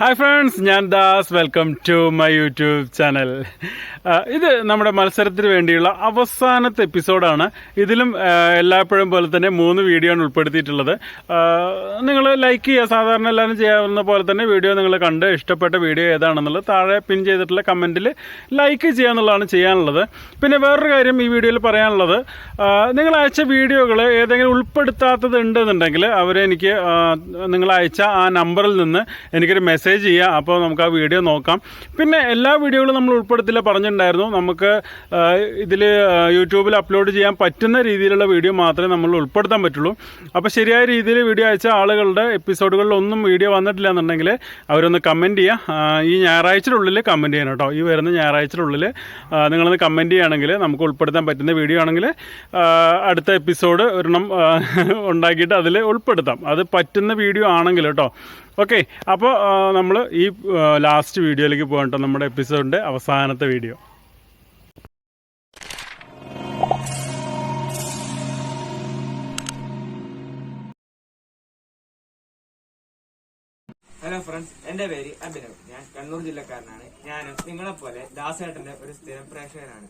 Hi friends ഞാൻ Das. Welcome to my YouTube channel ഇത് നമ്മുടെ മത്സരത്തിന് വേണ്ടിയുള്ള അവസാനത്തെ എപ്പിസോഡാണ്. ഇതിലും എല്ലായ്പ്പോഴും പോലെ തന്നെ മൂന്ന് വീഡിയോ ആണ് ഉൾപ്പെടുത്തിയിട്ടുള്ളത്. നിങ്ങൾ ലൈക്ക് ചെയ്യുക സാധാരണ എല്ലാവരും ചെയ്യാവുന്ന പോലെ തന്നെ വീഡിയോ നിങ്ങൾ കണ്ട് ഇഷ്ടപ്പെട്ട വീഡിയോ ഏതാണെന്നുള്ളത് താഴെ പിൻ ചെയ്തിട്ടുള്ള കമന്റിൽ ലൈക്ക് ചെയ്യുക എന്നുള്ളതാണ് ചെയ്യാനുള്ളത്. പിന്നെ വേറൊരു കാര്യം ഈ വീഡിയോയിൽ പറയാനുള്ളത്. നിങ്ങൾ അയച്ച വീഡിയോകൾ ഏതെങ്കിലും ഉൾപ്പെടുത്താത്തത് ഉണ്ടെന്നുണ്ടെങ്കിൽ അവരെ എനിക്ക് നിങ്ങൾ അയച്ച ആ നമ്പറിൽ നിന്ന് എനിക്കൊരു മെസ്സേജ് ചെയ്യുക അപ്പോൾ നമുക്ക് ആ വീഡിയോ നോക്കാം. പിന്നെ എല്ലാ വീഡിയോകളും നമ്മൾ ഉൾപ്പെടുത്തില്ല പറഞ്ഞിട്ടുണ്ടായിരുന്നു. നമുക്ക് ഇതിൽ യൂട്യൂബിൽ അപ്ലോഡ് ചെയ്യാൻ പറ്റുന്ന രീതിയിലുള്ള വീഡിയോ മാത്രമേ നമ്മൾ ഉൾപ്പെടുത്താൻ പറ്റുള്ളൂ. അപ്പോൾ ശരിയായ രീതിയിൽ വീഡിയോ അയച്ച ആളുകളുടെ എപ്പിസോഡുകളിലൊന്നും വീഡിയോ വന്നിട്ടില്ല എന്നുണ്ടെങ്കിൽ അവരൊന്ന് കമന്റ് ചെയ്യുക ഈ ഞായറാഴ്ചയുടെ കമന്റ് ചെയ്യണം കേട്ടോ. ഈ വരുന്ന ഞായറാഴ്ചയുടെ ഉള്ളിൽ നിങ്ങളൊന്ന് കമന്റ് ചെയ്യുകയാണെങ്കിൽ നമുക്ക് ഉൾപ്പെടുത്താൻ പറ്റുന്ന വീഡിയോ ആണെങ്കിൽ അടുത്ത എപ്പിസോഡ് ഒരെണ്ണം ഉണ്ടാക്കിയിട്ട് അതിൽ ഉൾപ്പെടുത്താം. അത് പറ്റുന്ന വീഡിയോ ആണെങ്കിൽ കേട്ടോ. ഓക്കെ അപ്പോൾ നമ്മൾ ഈ ലാസ്റ്റ് വീഡിയോയിലേക്ക് പോകട്ടോ കേട്ടോ നമ്മുടെ എപ്പിസോഡിന്റെ അവസാനത്തെ വീഡിയോ. ഹലോ ഫ്രണ്ട്സ് എന്റെ പേര് അഭിനവ് ഞാൻ കണ്ണൂർ ജില്ലക്കാരനാണ്. ഞാനും നിങ്ങളെ പോലെ ദാസേട്ടന്റെ ഒരു സ്ഥിരം പ്രേക്ഷകനാണ്.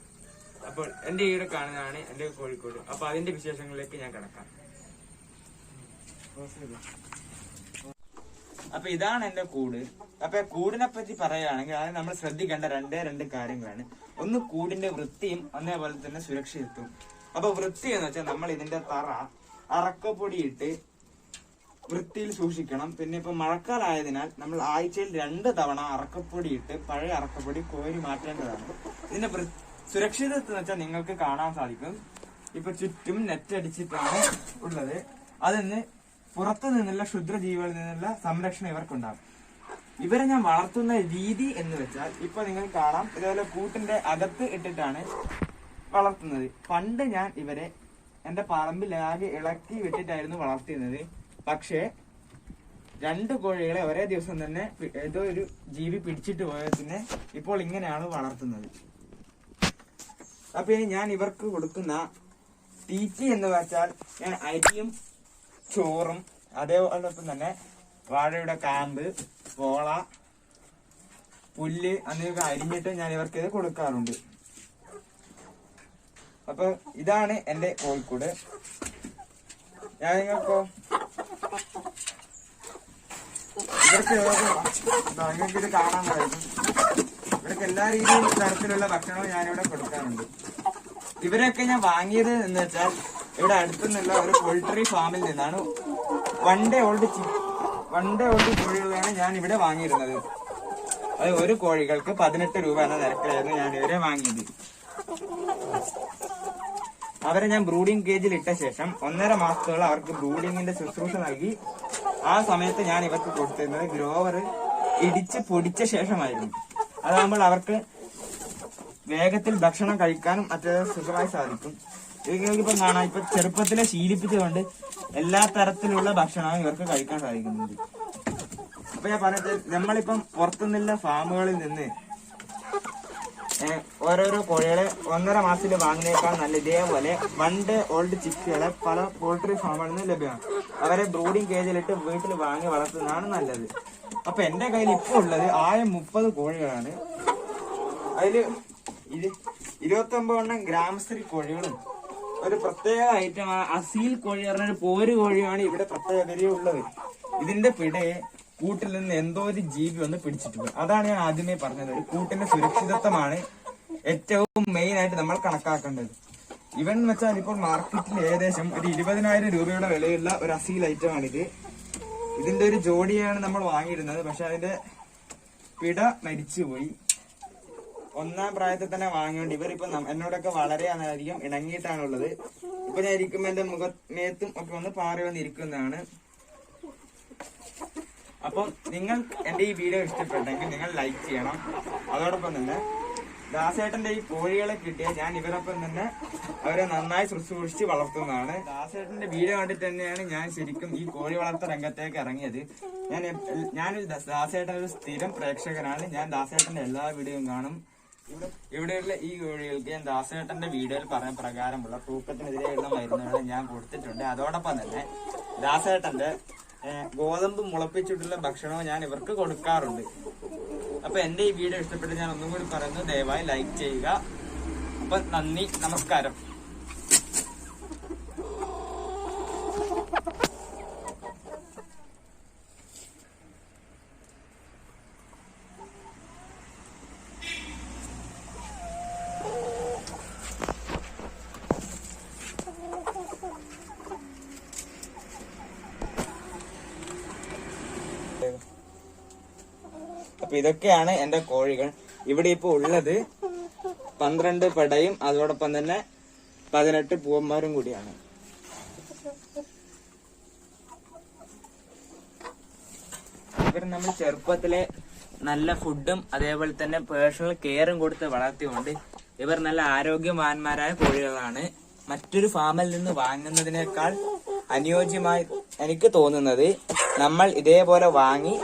അപ്പോൾ എന്റെ ഈടെ കാണുന്നതാണ് എന്റെ കോഴിക്കോട്. അപ്പൊ അതിന്റെ വിശേഷങ്ങളിലേക്ക് ഞാൻ കിടക്കാം. അപ്പൊ ഇതാണ് എന്റെ കൂട്. അപ്പൊ കൂടിനെ പറ്റി പറയുകയാണെങ്കിൽ അത് നമ്മൾ ശ്രദ്ധിക്കേണ്ട രണ്ടേ രണ്ട് കാര്യങ്ങളാണ്. ഒന്ന് കൂടിന്റെ വൃത്തിയും അതേപോലെ തന്നെ സുരക്ഷിതത്വം. അപ്പൊ വൃത്തി എന്ന് വെച്ചാൽ നമ്മൾ ഇതിന്റെ തറ അറക്കപ്പൊടിയിട്ട് വൃത്തിയിൽ സൂക്ഷിക്കണം. പിന്നെ ഇപ്പൊ മഴക്കാലമായതിനാൽ നമ്മൾ ആഴ്ചയിൽ രണ്ട് തവണ അറക്കപ്പൊടി ഇട്ട് പഴയ അറക്കപ്പൊടി കോരി മാറ്റേണ്ടതാണ്. ഇതിന്റെ സുരക്ഷിതത്വം എന്ന് വെച്ചാൽ നിങ്ങൾക്ക് കാണാൻ സാധിക്കും. ഇപ്പൊ ചുറ്റും നെറ്റ് അടിച്ചിട്ടാണ് ഉള്ളത്. അതിന് പുറത്തു നിന്നുള്ള ക്ഷുദ്രജീവികളിൽ നിന്നുള്ള സംരക്ഷണം ഇവർക്കുണ്ടാകും. ഇവരെ ഞാൻ വളർത്തുന്ന രീതി എന്ന് വെച്ചാൽ ഇപ്പൊ നിങ്ങൾ കാണാം ഇതേപോലെ കൂട്ടിന്റെ അകത്ത് ഇട്ടിട്ടാണ് വളർത്തുന്നത്. പണ്ട് ഞാൻ ഇവരെ എന്റെ പറമ്പിൽ ആകെ ഇളക്കി വിട്ടിട്ടായിരുന്നു വളർത്തിയിരുന്നത്. പക്ഷേ രണ്ട് കോഴികളെ ഒരേ ദിവസം തന്നെ ഏതോ ഒരു ജീവി പിടിച്ചിട്ട് പോയതിനെ ഇപ്പോൾ ഇങ്ങനെയാണ് വളർത്തുന്നത്. അപ്പൊ ഞാൻ ഇവർക്ക് കൊടുക്കുന്ന തീറ്റി എന്ന് വെച്ചാൽ ഞാൻ അരിയും ചോറും അതേപോലൊപ്പം തന്നെ വാഴയുടെ കാമ്പ് പോള പുല്ല് എന്നിവ അരിഞ്ഞിട്ട് ഞാൻ ഇവർക്ക് ഇത് കൊടുക്കാറുണ്ട്. അപ്പൊ ഇതാണ് എന്റെ കോഴിക്കോട്. ഞാൻ നിങ്ങൾക്കോ ഇവർക്ക് നിങ്ങൾക്ക് ഇത് കാണാൻ കഴിയും. ഇവർക്ക് എല്ലാ രീതിയിലും തരത്തിലുള്ള ഭക്ഷണവും ഞാനിവിടെ കൊടുക്കാറുണ്ട്. ഇവരൊക്കെ ഞാൻ വാങ്ങിയത് എന്ന് വെച്ചാൽ ഇവിടെ അടുത്തുനിന്നുള്ള ഒരു പോൾട്രി ഫാമിൽ നിന്നാണ് one day old one day old കോഴികളാണ് ഞാൻ ഇവിടെ വാങ്ങിയിരുന്നത്. അത് ഒരു കോഴികൾക്ക് പതിനെട്ട് രൂപ എന്ന നിരക്കിലായിരുന്നു ഞാൻ ഇവരെ വാങ്ങിയത്. അവരെ ഞാൻ ബ്രൂഡിംഗ് കേജിൽ ഇട്ട ശേഷം ഒന്നര മാസത്തോളം അവർക്ക് ബ്രൂഡിങ്ങിന്റെ ശുശ്രൂഷ നൽകി. ആ സമയത്ത് ഞാൻ ഇവർക്ക് കൊടുത്തിരുന്നത് ഗ്രോവർ ഇടിച്ച് പൊടിച്ച ശേഷമായിരുന്നു. അതാകുമ്പോൾ അവർക്ക് വേഗത്തിൽ ഭക്ഷണം കഴിക്കാനും മറ്റേ സുഖമായി സാധിക്കും. ഇവർക്കിപ്പം കാണാം. ഇപ്പൊ ചെറുപ്പത്തിലെ ശീലിപ്പിച്ചുകൊണ്ട് എല്ലാ തരത്തിലുള്ള ഭക്ഷണവും ഇവർക്ക് കഴിക്കാൻ സാധിക്കുന്നുണ്ട്. അപ്പൊ ഞാൻ പറഞ്ഞത് നമ്മളിപ്പം പുറത്തുനിന്നുള്ള ഫാമുകളിൽ നിന്ന് ഓരോരോ കോഴികളെ ഒന്നര മാസത്തിൽ വാങ്ങുന്നേക്കാൾ നല്ല ഇതേപോലെ വൺ ഡേ ഓൾഡ് ചിക്കുകളെ പല പോൾട്രി ഫാമുകളിൽ നിന്ന് ലഭ്യമാണ്. അവരെ ബ്രൂഡിംഗ് കേജിലിട്ട് വീട്ടിൽ വാങ്ങി വളർത്തുന്നതാണ് നല്ലത്. അപ്പൊ എന്റെ കയ്യിൽ ഇപ്പോൾ ഉള്ളത് ആയ മുപ്പത് കോഴികളാണ്. ഇത് ഇരുപത്തി ഒമ്പത് എണ്ണം ഗ്രാമശ്രീ കോഴികളും ഒരു പ്രത്യേക ഐറ്റം അസീൽ കോഴി പറഞ്ഞ പോര് കോഴിയാണ് ഇവിടെ പ്രത്യേകതയുള്ളത്. ഇതിന്റെ പിടയെ കൂട്ടിൽ നിന്ന് എന്തോ ഒരു ജീവി വന്ന് പിടിച്ചിട്ടുണ്ട്. അതാണ് ഞാൻ ആദ്യമേ പറഞ്ഞത്. ഒരു കൂട്ടിന്റെ സുരക്ഷിതത്വമാണ് ഏറ്റവും മെയിൻ ആയിട്ട് നമ്മൾ കണക്കാക്കേണ്ടത്. ഇവൻ എന്ന് വെച്ചാൽ ഇപ്പോൾ മാർക്കറ്റിൽ ഏകദേശം ഒരു ഇരുപതിനായിരം രൂപയുടെ വിലയുള്ള ഒരു അസീൽ ഐറ്റമാണിത് ഇതിന്റെ ഒരു ജോഡിയാണ് നമ്മൾ വാങ്ങിയിരുന്നത്. പക്ഷെ അതിന്റെ പിട മരിച്ചുപോയി. ഒന്നാം പ്രായത്തിൽ തന്നെ വാങ്ങിയോണ്ട് ഇവരിപ്പോ എന്നോടൊക്കെ വളരെ അധികം ഇണങ്ങിയിട്ടാണുള്ളത്. ഇപ്പൊ ഞാൻ ഇരിക്കുമ്പോ എന്റെ മുഖമേത്തും ഒക്കെ ഒന്ന് പാറി വന്നിരിക്കുന്നതാണ് അപ്പം നിങ്ങൾ എന്റെ ഈ വീഡിയോ ഇഷ്ടപ്പെട്ടെങ്കിൽ നിങ്ങൾ ലൈക്ക് ചെയ്യണം. അതോടൊപ്പം തന്നെ ദാസേട്ടന്റെ ഈ കോഴികളെ കിട്ടിയാൽ ഞാൻ ഇവരൊപ്പം തന്നെ അവരെ നന്നായി ശുശ്രൂഷിച്ച് വളർത്തുന്നതാണ്. ദാസേട്ടന്റെ വീഡിയോ കണ്ടിട്ട് തന്നെയാണ് ഞാൻ ശരിക്കും ഈ കോഴി വളർത്ത രംഗത്തേക്ക് ഇറങ്ങിയത്. ഞാൻ ഞാനൊരു ദാസേട്ടൻ ഒരു സ്ഥിരം പ്രേക്ഷകനാണ്. ഞാൻ ദാസേട്ടന്റെ എല്ലാ വീഡിയോയും കാണും. ഇവിടെയുള്ള ഈ കോഴികൾക്ക് ഞാൻ ദാസേട്ടന്റെ വീഡിയോയിൽ പറഞ്ഞ പ്രകാരമുള്ള തൂക്കത്തിനെതിരെയുള്ള മരുന്നുകൾ ഞാൻ കൊടുത്തിട്ടുണ്ട്. അതോടൊപ്പം തന്നെ ദാസേട്ടന്റെ ഗോതമ്പ് മുളപ്പിച്ചിട്ടുള്ള ഭക്ഷണവും ഞാൻ ഇവർക്ക് കൊടുക്കാറുണ്ട്. അപ്പൊ എന്റെ ഈ വീഡിയോ ഇഷ്ടപ്പെട്ട് ഞാൻ ഒന്നും കൂടി പറയുന്നു. ദയവായി ലൈക്ക് ചെയ്യുക. അപ്പൊ നന്ദി നമസ്കാരം. അപ്പൊ ഇതൊക്കെയാണ് എന്റെ കോഴികൾ. ഇവിടെ ഇപ്പൊ ഉള്ളത് പന്ത്രണ്ട് പെടയും അതോടൊപ്പം തന്നെ പതിനെട്ട് പൂവന്മാരും കൂടിയാണ്. ഇവർ നമ്മൾ ചെറുപ്പത്തിലെ നല്ല ഫുഡും അതേപോലെ തന്നെ പേഴ്സണൽ കെയറും കൊടുത്ത് വളർത്തിക്കൊണ്ട് ഇവർ നല്ല ആരോഗ്യവാന്മാരായ കോഴികളാണ്. മറ്റൊരു ഫാമിൽ നിന്ന് വാങ്ങുന്നതിനേക്കാൾ അനുയോജ്യമായി എനിക്ക് തോന്നുന്നത് നമ്മൾ ഇതേപോലെ വാങ്ങി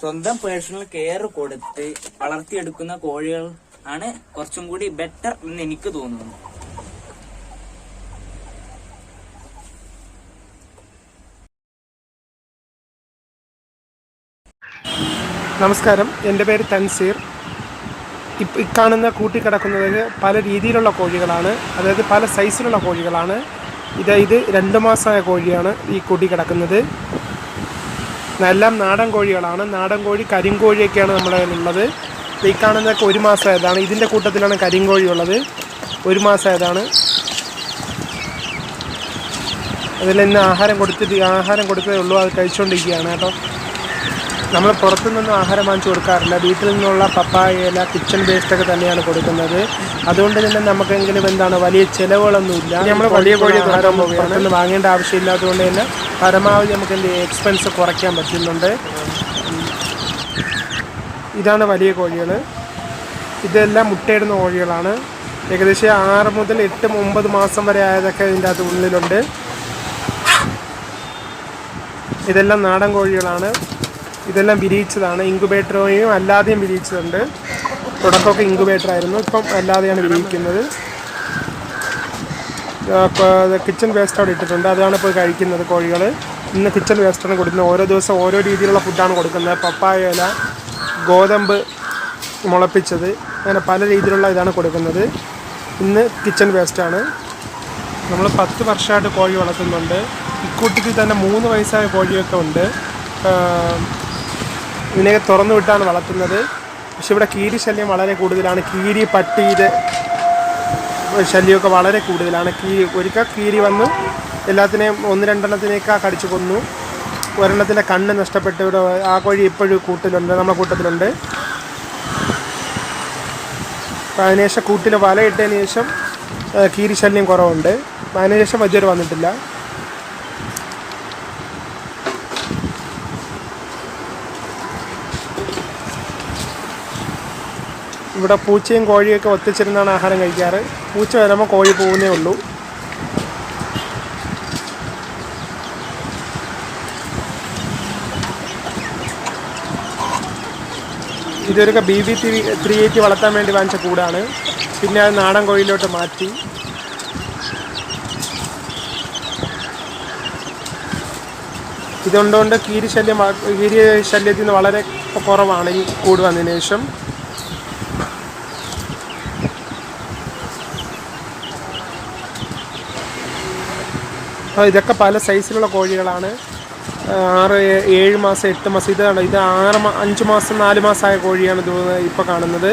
സ്വന്തം പേഴ്സണൽ കെയർ കൊടുത്ത് വളർത്തിയെടുക്കുന്ന കോഴികൾ ആണ് കുറച്ചും കൂടി ബെറ്റർ എന്ന് എനിക്ക് തോന്നുന്നു നമസ്കാരം. എന്റെ പേര് തൻസീർ. ഇപ്പം ഇക്കാണുന്ന കൂട്ടിക്കിടക്കുന്നത് പല രീതിയിലുള്ള കോഴികളാണ്. അതായത് പല സൈസിലുള്ള കോഴികളാണ്. ഇത് ഇത് രണ്ട് മാസമായ കോഴിയാണ് ഈ കൂട്ടി കിടക്കുന്നത്. എല്ലാം നാടൻ കോഴികളാണ്. നാടൻ കോഴി കരിങ്കോഴിയൊക്കെയാണ് നമ്മുടെ കയ്യിലുള്ളത്. ഈ കാണുന്നതൊക്കെ ഒരു മാസമായതാണ് ഇതിന്റെ കൂട്ടത്തിലാണ് കരിങ്കോഴി ഉള്ളത്. ഒരു മാസമായതാണ് അതിൽ ഇന്ന് ആഹാരം കൊടുത്തിട്ട് ആഹാരം കൊടുത്തതേ ഉള്ളൂ. അത് കഴിച്ചുകൊണ്ടിരിക്കുകയാണ് കേട്ടോ. നമ്മൾ പുറത്തുനിന്നൊന്നും ആഹാരം വാങ്ങിച്ചു കൊടുക്കാറില്ല. വീട്ടിൽ നിന്നുള്ള പപ്പായ ഇല കിച്ചൺ വേസ്റ്റ് ഒക്കെ തന്നെയാണ് കൊടുക്കുന്നത്. അതുകൊണ്ട് തന്നെ നമുക്കെങ്കിലും എന്താണ് വലിയ ചിലവുകളൊന്നുമില്ല. നമ്മൾ വലിയ കോഴി ആഹാരം പുറത്തുനിന്ന് വാങ്ങേണ്ട ആവശ്യമില്ലാത്തതുകൊണ്ട് തന്നെ പരമാവധി നമുക്ക് എന്ത് എക്സ്പെൻസ് കുറയ്ക്കാൻ പറ്റുന്നുണ്ട്. ഇതാണ് വലിയ കോഴികൾ ഇതെല്ലാം മുട്ടയിടുന്ന കോഴികളാണ്. ഏകദേശം ആറ് മുതൽ എട്ട് ഒമ്പത് മാസം വരെ ആയതൊക്കെ ഇതിന്റെ അകത്ത് ഉള്ളിലുണ്ട്. ഇതെല്ലാം നാടൻ കോഴികളാണ്. ഇതെല്ലാം വിരിയിച്ചതാണ്. ഇൻക്യുബേറ്ററും അല്ലാതെയും വിരിയിച്ചതുണ്ട്. തുടക്കമൊക്കെ ഇൻക്യുബേറ്റർ ആയിരുന്നു ഇപ്പം അല്ലാതെയാണ് വിരിയിക്കുന്നത്. കിച്ചൺ വേസ്റ്റ് അവിടെ ഇട്ടിട്ടുണ്ട്. അതാണ് ഇപ്പോൾ കഴിക്കുന്നത് കോഴികൾ. ഇന്ന് കിച്ചൺ വേസ്റ്റാണ് കൊടുക്കുന്നത്. ഓരോ ദിവസം ഓരോ രീതിയിലുള്ള ഫുഡാണ് കൊടുക്കുന്നത്. പപ്പായ ഇല ഗോതമ്പ് മുളപ്പിച്ചത്. അങ്ങനെ പല രീതിയിലുള്ള ഇതാണ് കൊടുക്കുന്നത്. ഇന്ന് കിച്ചൺ വേസ്റ്റാണ് നമ്മൾ പത്ത് വർഷമായിട്ട് കോഴി വളർത്തുന്നുണ്ട്. ഇക്കൂട്ടത്തിൽ തന്നെ മൂന്ന് വയസ്സായ കോഴിയൊക്കെ ഉണ്ട്. ഇതിനെ തുറന്നു വിട്ടാണ് വളർത്തുന്നത്. പക്ഷെ ഇവിടെ കീരി ശല്യം വളരെ കൂടുതലാണ്. കീരി പട്ടി ഇത് ശല്യമൊക്കെ വളരെ കൂടുതലാണ്. കീ ഒരിക്കൽ കീരി വന്നു. എല്ലാത്തിനെയും ഒന്ന് രണ്ടെണ്ണത്തിനേക്കാ കടിച്ചു കൊന്നു. ഒരെണ്ണത്തിന്റെ കണ്ണ് നഷ്ടപ്പെട്ട് ഇവിടെ ആ കോഴി ഇപ്പോഴും കൂട്ടിലുണ്ട് നമ്മുടെ കൂട്ടത്തിലുണ്ട്. അപ്പോൾ അതിനുശേഷം കൂട്ടിൽ വലയിട്ടതിന് ശേഷം ആ, കീരി ശല്യം കുറവുണ്ട്. അതിനുശേഷം വജ്ജർ വന്നിട്ടില്ല. ഇവിടെ പൂച്ചയും കോഴിയൊക്കെ ഒത്തിച്ചിരുന്നാണ് ആഹാരം കഴിക്കാറ്. പൂച്ച വരുമ്പോൾ കോഴി പോകുന്നേ ഉള്ളൂ. ഇതൊരുക്കെ B B three three eighty വളർത്താൻ വേണ്ടി വാങ്ങിച്ച കൂടാണ്. പിന്നെ അത് നാടൻ കോഴിയിലോട്ട് മാറ്റി. ഇതുകൊണ്ടുകൊണ്ട് കീരി ശല്യം കീരി ശല്യത്തിൽ നിന്ന് വളരെ കുറവാണ് ഈ കൂട് വന്നതിന് ശേഷം. ഇതൊക്കെ പല സൈസിലുള്ള കോഴികളാണ്. ആറ് ഏഴ് മാസം എട്ട് മാസം. ഇതാണ് ഇത് ആറ് അഞ്ച് മാസം നാല് മാസമായ കോഴിയാണ് ഇത് ഇപ്പോൾ കാണുന്നത്.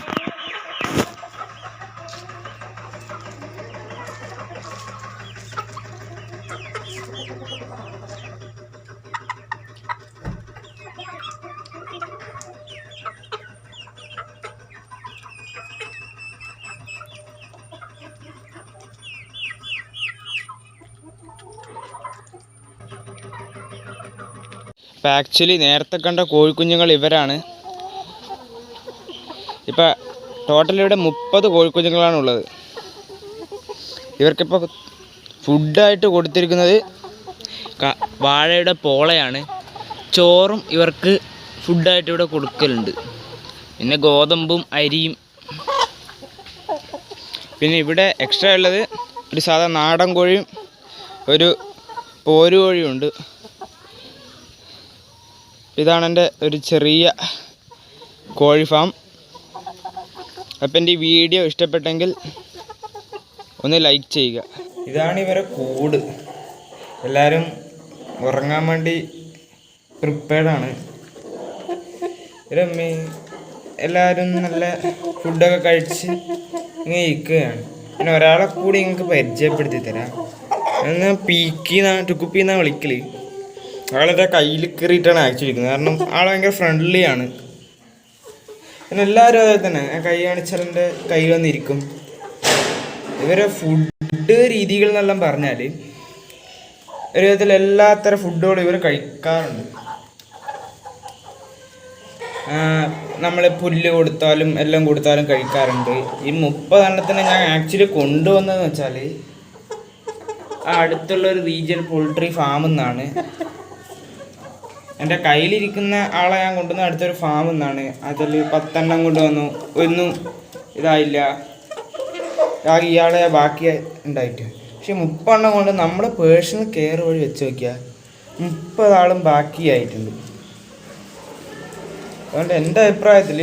ഇപ്പം ആക്ച്വലി നേരത്തെ കണ്ട കോഴിക്കുഞ്ഞുങ്ങൾ ഇവരാണ്. ഇപ്പം ടോട്ടൽ ഇവിടെ മുപ്പത് കോഴിക്കുഞ്ഞുങ്ങളാണ് ഉള്ളത്. ഇവർക്കിപ്പോൾ ഫുഡായിട്ട് കൊടുത്തിരിക്കുന്നത് വാഴയുടെ പോളയാണ്. ചോറും ഇവർക്ക് ഫുഡായിട്ട് ഇവിടെ കൊടുക്കലുണ്ട്. പിന്നെ ഗോതമ്പും അരിയും. പിന്നെ ഇവിടെ എക്സ്ട്രാ ഉള്ളത് ഒരു സാധാ നാടൻ കോഴിയും ഒരു പോരു കോഴിയും ഉണ്ട്. ഇതാണ് എന്റെ ഒരു ചെറിയ കോഴി ഫാം. അപ്പം എന്റെ ഈ വീഡിയോ ഇഷ്ടപ്പെട്ടെങ്കിൽ ഒന്ന് ലൈക്ക് ചെയ്യുക. ഇതാണ് ഇവരെ കൂട്. എല്ലാവരും ഉറങ്ങാൻ വേണ്ടി പ്രിപ്പയർഡാണ് ഇവരമ്മീ എല്ലാവരും നല്ല ഫുഡൊക്കെ കഴിച്ച് ഇങ്ങനെ ഇരിക്കുകയാണ്. പിന്നെ ഒരാളെ കൂടി നിങ്ങൾക്ക് പരിചയപ്പെടുത്തി തരാം. എന്നാൽ പീക്കിന്നാണ് ടുക്കുപ്പിന്നാണ് വിളിക്കൽ. ആളെന്റെ കയ്യിൽ കയറിയിട്ടാണ് അയച്ചിരിക്കുന്നത് കാരണം ആൾ ഭയങ്കര ഫ്രണ്ട്ലി ആണ്. പിന്നെ എല്ലാവരും അതേ തന്നെ. കൈ കാണിച്ചാൽ കൈ വന്നിരിക്കും. ഇവരെ ഫുഡ് രീതികൾ എന്നെല്ലാം പറഞ്ഞാൽ ഒരു വിധത്തിൽ എല്ലാത്തരം ഫുഡുകളും ഇവർ കഴിക്കാറുണ്ട്. നമ്മൾ പുല്ല് കൊടുത്താലും എല്ലാം കൊടുത്താലും കഴിക്കാറുണ്ട്. ഈ മുപ്പതെണ്ണത്തിന് ഞാൻ ആക്ച്വലി കൊണ്ടുവന്നതെന്ന് വെച്ചാൽ അടുത്തുള്ള ഒരു റീജിയൽ പോൾട്രി ഫാമിൽ നിന്നാണ് എന്റെ കയ്യിലിരിക്കുന്ന ആളെ ഞാൻ കൊണ്ടുവന്ന അടുത്തൊരു ഫാമിൽ നിന്നാണ്. അതിൽ പത്തെണ്ണം കൊണ്ടുവന്നു. ഒന്നും ഇതായില്ല. ഇയാളെ ബാക്കി ഉണ്ടായിട്ട്. പക്ഷെ മുപ്പെണ്ണം കൊണ്ട് നമ്മുടെ പേഴ്സണൽ കെയർ വഴി വെച്ച് നോക്കിയാൽ മുപ്പതാളും ബാക്കിയായിട്ടുണ്ട് അതുകൊണ്ട് എന്റെ അഭിപ്രായത്തിൽ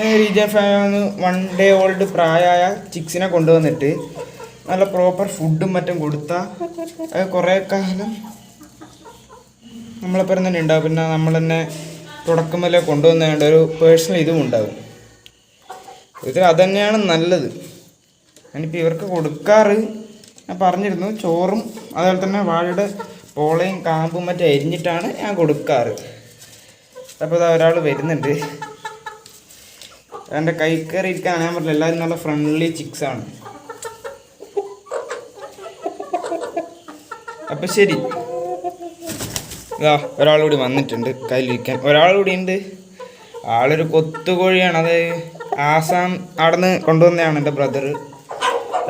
റീജിയൻ ഫാമിൽ വൺ ഡേ ഓൾഡ് പ്രായമായ ചിക്സിനെ കൊണ്ടുവന്നിട്ട് നല്ല പ്രോപ്പർ ഫുഡും മറ്റും കൊടുത്താൽ കുറേ കാലം നമ്മളെപ്പം തന്നെ ഉണ്ടാവും. പിന്നെ നമ്മൾ തന്നെ തുടക്കം വല്ല കൊണ്ടുവന്നേണ്ട ഒരു പേഴ്സണൽ ഇതും ഉണ്ടാവും. ഇത് അതുതന്നെയാണ് നല്ലത്. ഞാനിപ്പോൾ ഇവർക്ക് കൊടുക്കാറ്. ഞാൻ പറഞ്ഞിരുന്നു ചോറും അതുപോലെ തന്നെ വാഴയുടെ പോളയും കാമ്പും മറ്റും അരിഞ്ഞിട്ടാണ് ഞാൻ കൊടുക്കാറ്. അപ്പോൾ ഇതാ ഒരാൾ വരുന്നുണ്ട്. എന്റെ കൈ കയറി ഇരിക്കാൻ ഞാൻ പറഞ്ഞില്ല എല്ലാവരും നല്ല ഫ്രണ്ട്ലി ചിക്സ് ആണ്. അപ്പം ശരി. ഇതാ കൂടി വന്നിട്ടുണ്ട്. കയ്യിലിരിക്കാൻ ഒരാൾ കൂടി ഉണ്ട്. ആളൊരു കൊത്തുകോഴിയാണ്. അത് ആസാം അവിടെ നിന്ന് കൊണ്ടുവന്നതാണ് എന്റെ ബ്രദർ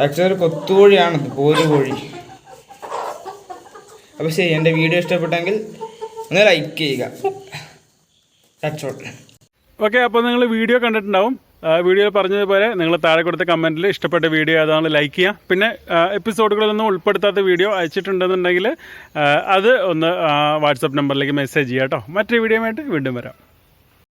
ആക്ച്വലി ഒരു കൊത്തുകോഴിയാണത് പോരു കോഴി അപ്പോൾ ശരി എന്റെ വീഡിയോ ഇഷ്ടപ്പെട്ടെങ്കിൽ ഒന്ന് ലൈക്ക് ചെയ്യുക. ടച്ച് ഓക്കെ അപ്പോൾ നിങ്ങൾ വീഡിയോ കണ്ടിട്ടുണ്ടാവും. വീഡിയോയിൽ പറഞ്ഞതുപോലെ നിങ്ങൾ താഴെ കൊടുത്ത കമന്റിൽ ഇഷ്ടപ്പെട്ട വീഡിയോ ഏതാണ് ലൈക്ക് ചെയ്യുക പിന്നെ എപ്പിസോഡുകളൊന്നും ഉൾപ്പെടുത്താത്ത വീഡിയോ അയച്ചിട്ടുണ്ടെന്നുണ്ടെങ്കിൽ അത് ഒന്ന് വാട്സപ്പ് നമ്പറിലേക്ക് മെസ്സേജ് ചെയ്യാം കേട്ടോ മറ്റൊരു വീഡിയോ വേണ്ടി വീണ്ടും വരാം.